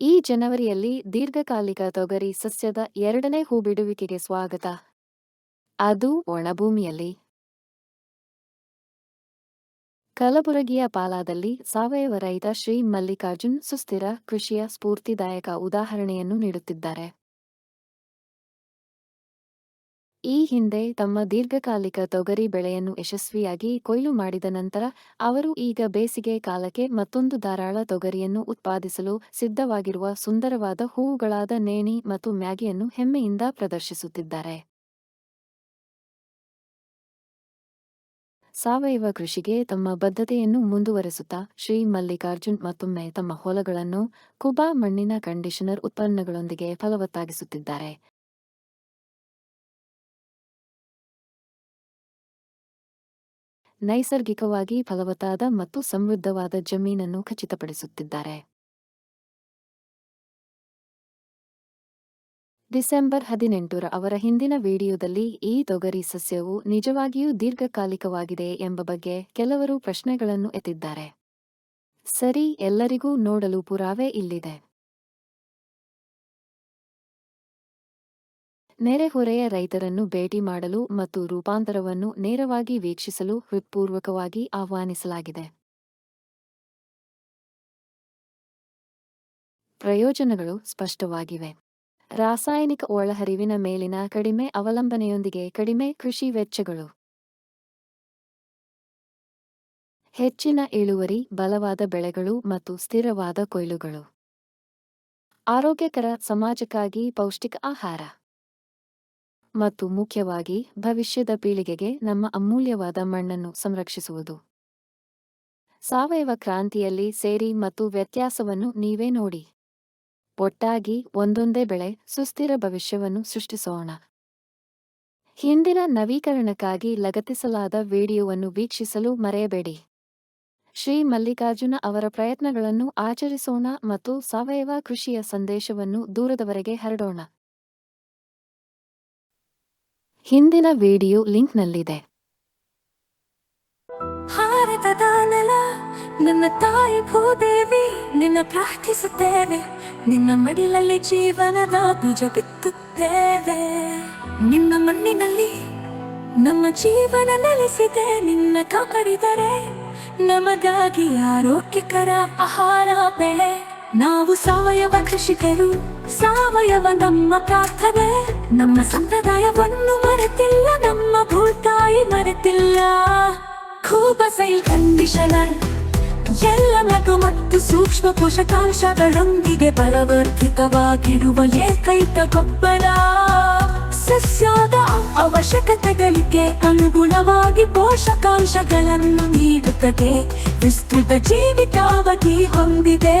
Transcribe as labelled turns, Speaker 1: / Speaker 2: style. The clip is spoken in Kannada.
Speaker 1: ಈ ಜನವರಿಯಲ್ಲಿ ದೀರ್ಘಕಾಲಿಕ ತೊಗರಿ ಸಸ್ಯದ ಎರಡನೇ ಹೂಬಿಡುವಿಕೆಗೆ ಸ್ವಾಗತ. ಅದು ಒಣಭೂಮಿಯಲ್ಲಿ. ಕಲಬುರಗಿಯ ಪಾಲಾದಲ್ಲಿ ಸಾವಯವ ರೈತ ಶ್ರೀ ಮಲ್ಲಿಕಾರ್ಜುನ್ ಸುಸ್ಥಿರ ಕೃಷಿಯ ಸ್ಫೂರ್ತಿದಾಯಕ ಉದಾಹರಣೆಯನ್ನು ನೀಡುತ್ತಿದ್ದಾರೆ. ಈ ಹಿಂದೆ ತಮ್ಮ ದೀರ್ಘಕಾಲಿಕ ತೊಗರಿ ಬೆಳೆಯನ್ನು ಯಶಸ್ವಿಯಾಗಿ ಕೊಯ್ಲು ಮಾಡಿದ ನಂತರ, ಅವರು ಈಗ ಬೇಸಿಗೆ ಕಾಲಕ್ಕೆ ಮತ್ತೊಂದು ಧಾರಾಳ ತೊಗರಿಯನ್ನು ಉತ್ಪಾದಿಸಲು ಸಿದ್ಧವಾಗಿರುವ ಸುಂದರವಾದ ಹೂವುಗಳಾದ ನೇಣಿ ಮತ್ತು ಮ್ಯಾಗಿಯನ್ನು ಹೆಮ್ಮೆಯಿಂದ ಪ್ರದರ್ಶಿಸುತ್ತಿದ್ದಾರೆ. ಸಾವಯವ ಕೃಷಿಗೆ ತಮ್ಮ ಬದ್ಧತೆಯನ್ನು ಮುಂದುವರೆಸುತ್ತಾ, ಶ್ರೀ ಮಲ್ಲಿಕಾರ್ಜುನ್ ಮತ್ತೊಮ್ಮೆ ತಮ್ಮ ಹೊಲಗಳನ್ನು ಕುಬಾ ಮಣ್ಣಿನ ಕಂಡೀಷನರ್ ಉತ್ಪನ್ನಗಳೊಂದಿಗೆ ಫಲವತ್ತಾಗಿಸುತ್ತಿದ್ದಾರೆ. ನೈಸರ್ಗಿಕವಾಗಿ ಫಲವತ್ತಾದ ಮತ್ತು ಸಮೃದ್ಧವಾದ ಜಮೀನನ್ನು ಖಚಿತಪಡಿಸುತ್ತಿದ್ದಾರೆ. ಡಿಸೆಂಬರ್ ಹದಿನೆಂಟರ ಅವರ ಹಿಂದಿನ ವಿಡಿಯೋದಲ್ಲಿ ಈ ತೊಗರಿ ಸಸ್ಯವು ನಿಜವಾಗಿಯೂ ದೀರ್ಘಕಾಲಿಕವಾಗಿದೆ ಎಂಬ ಬಗ್ಗೆ ಕೆಲವರು ಪ್ರಶ್ನೆಗಳನ್ನು ಎತ್ತಿದ್ದಾರೆ. ಸರಿ, ಎಲ್ಲರಿಗೂ ನೋಡಲು ಪುರಾವೆ ಇಲ್ಲಿದೆ. ನೆರೆಹೊರೆಯ ರೈತರನ್ನು ಭೇಟಿ ಮಾಡಲು ಮತ್ತು ರೂಪಾಂತರವನ್ನು ನೇರವಾಗಿ ವೀಕ್ಷಿಸಲು ಹೃತ್ಪೂರ್ವಕವಾಗಿ ಆಹ್ವಾನಿಸಲಾಗಿದೆ. ಪ್ರಯೋಜನಗಳು ಸ್ಪಷ್ಟವಾಗಿವೆ. ರಾಸಾಯನಿಕ ಒಳಹರಿವಿನ ಮೇಲಿನ ಕಡಿಮೆ ಅವಲಂಬನೆಯೊಂದಿಗೆ ಕಡಿಮೆ ಕೃಷಿ ವೆಚ್ಚಗಳು. ಹೆಚ್ಚಿನ ಇಳುವರಿ, ಬಲವಾದ ಬೆಳೆಗಳು ಮತ್ತು ಸ್ಥಿರವಾದ ಕೊಯ್ಲುಗಳು. ಆರೋಗ್ಯಕರ, ಸಮಾಜಕ್ಕಾಗಿ ಪೌಷ್ಟಿಕ ಆಹಾರ. ಮತ್ತು ಮುಖ್ಯವಾಗಿ ಭವಿಷ್ಯದ ಪೀಳಿಗೆಗೆ ನಮ್ಮ ಅಮೂಲ್ಯವಾದ ಮಣ್ಣನ್ನು ಸಂರಕ್ಷಿಸುವುದು. ಸಾವಯವ ಕ್ರಾಂತಿಯಲ್ಲಿ ಸೇರಿ ಮತ್ತು ವ್ಯತ್ಯಾಸವನ್ನು ನೀವೇ ನೋಡಿ. ಒಟ್ಟಾಗಿ ಒಂದೊಂದೇ ಬೆಳೆ ಸುಸ್ಥಿರ ಭವಿಷ್ಯವನ್ನು ಸೃಷ್ಟಿಸೋಣ. ಹಿಂದಿನ ನವೀಕರಣಕ್ಕಾಗಿ ಲಗತ್ತಿಸಲಾದ ವಿಡಿಯೋವನ್ನು ವೀಕ್ಷಿಸಲು ಮರೆಯಬೇಡಿ. ಶ್ರೀ ಮಲ್ಲಿಕಾರ್ಜುನ ಅವರ ಪ್ರಯತ್ನಗಳನ್ನು ಆಚರಿಸೋಣ ಮತ್ತು ಸಾವಯವ ಕೃಷಿಯ ಸಂದೇಶವನ್ನು ದೂರದವರೆಗೆ ಹರಡೋಣ. ಹಿಂದಿನ ವಿಡಿಯೋ ಲಿಂಕ್ನಲ್ಲಿದೆ.
Speaker 2: ಭಾರತದ ನೆಲ, ನನ್ನ ತಾಯಿ ಭೂದೇವಿ, ನಿನ್ನ ಪ್ರಾರ್ಥಿಸುತ್ತೇವೆ. ನಿನ್ನ ಮಡಿಲಲ್ಲಿ ಜೀವನದ ಬೀಜ ಬಿತ್ತುತ್ತೇವೆ. ನಿನ್ನ ಮಣ್ಣಿನಲ್ಲಿ ನಮ್ಮ ಜೀವನ ನೆಲೆಸಿದೆ. ನಿನ್ನ ಕಾಪಾಡಿದರೆ ನಮಗಾಗಿ ಆರೋಗ್ಯಕರ ಆಹಾರ, ಬೆಳೆ. ನಾವು ಸಾವಯವ ಕೃಷಿಕರು. ಸಾವಯವ ನಮ್ಮ ಪ್ರಾರ್ಥನೆ, ನಮ್ಮ ಸಂಪ್ರದಾಯವನ್ನು ಮರೆತಿಲ್ಲ, ನಮ್ಮ ಭೂತಾಯಿ ಮರೆತಿಲ್ಲ. ಖೂಬಸೈ ಕಂಡೀಷನರ್, ಎಲ್ಲ ನಗು ಮತ್ತು ಸೂಕ್ಷ್ಮ ಪೋಷಕಾಂಶಗಳೊಂದಿಗೆ ಬಲವರ್ಧಿತವಾಗಿರುವ ಏಕೈಕ ಗೊಬ್ಬರ ಸಸ್ಯದ ಅವಶ್ಯಕತೆಗಳಿಗೆ ಅನುಗುಣವಾಗಿ ಪೋಷಕಾಂಶಗಳನ್ನು ನೀಡುತ್ತದೆ, ವಿಸ್ತೃತ ಜೀವಿತಾವಧಿ ಹೊಂದಿದೆ.